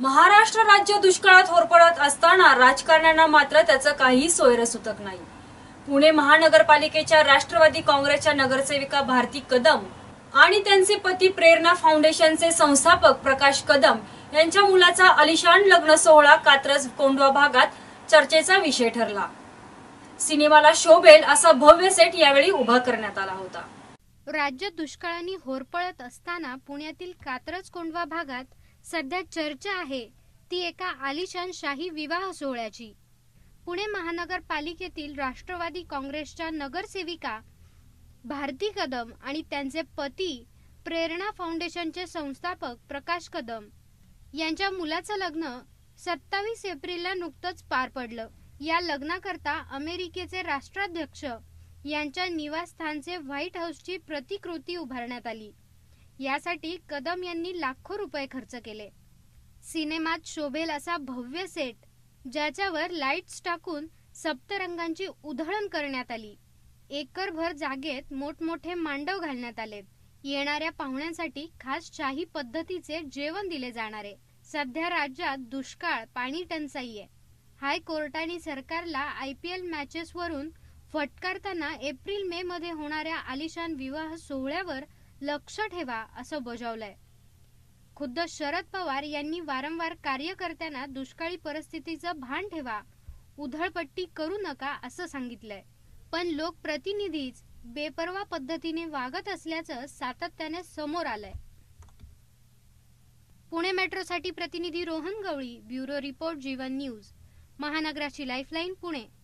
महाराष्ट्र राज्य दुष्काळात होरपळत असताना राजकारण्यांना मात्र त्याचं काही सोयरसुतक नाही. पुणे महानगरपालिकेच्या राष्ट्रवादी काँग्रेसच्या नगरसेविका भारती कदम आणि त्यांचे पती प्रेरणा फाउंडेशनचे संस्थापक प्रकाश कदम यांच्या मुलाचा अलिशान लग्न सोहळा कात्रज कोंडवा भागात चर्चेचा विषय ठरला. सिनेमाला शोभेल असा भव्य सेट यावेळी उभा करण्यात आला होता. राज्य दुष्काळाने होरपळत असताना पुण्यातील कात्रज कोंडवा भागात सध्या चर्चा आहे ती एका आलिशान शाही विवाह सोहळ्याची. पुणे महानगरपालिकेतील राष्ट्रवादी काँग्रेसच्या नगरसेविका भारती कदम आणि त्यांचे पती प्रेरणा फाउंडेशनचे संस्थापक प्रकाश कदम यांच्या मुलाचं लग्न सत्तावीस एप्रिलला नुकतंच पार पडलं. या लग्नाकरता अमेरिकेचे राष्ट्राध्यक्ष यांच्या निवासस्थानचे व्हाईट हाऊसची प्रतिकृती उभारण्यात आली. यासाठी कदम यांनी लाखो रुपये खर्च केले. सिनेमात शोभेल असा भव्य सेट ज्याच्यावर लाईट्स टाकून सप्तरंगांची उधळण करण्यात आली. एकरभर जागेत मोठमोठे मांडव घालण्यात आलेत. येणाऱ्या पाहुण्यांसाठी खास शाही पद्धतीचे जेवण दिले जाणारे. सध्या राज्यात दुष्काळ पाणी टंचाई आहे. हायकोर्टाने सरकारला आय पी एल मॅचेसवरून फटकारताना एप्रिल मे मध्ये होणाऱ्या आलिशान विवाह सोहळ्यावर लक्ष ठेवा असं बजावलंय. खुद्द शरद पवार यांनी वारंवार कार्यकर्त्यांना दुष्काळी परिस्थितीचं भान ठेवा उधळपट्टी करू नका असं सांगितलंय. पण लोकप्रतिनिधीच बेपरवा पद्धतीने वागत असल्याचं सातत्याने समोर आलंय. पुणे मेट्रोसाठी प्रतिनिधी Rohan Gawali bureau report Jeevan news. महानगराची lifeline Pune.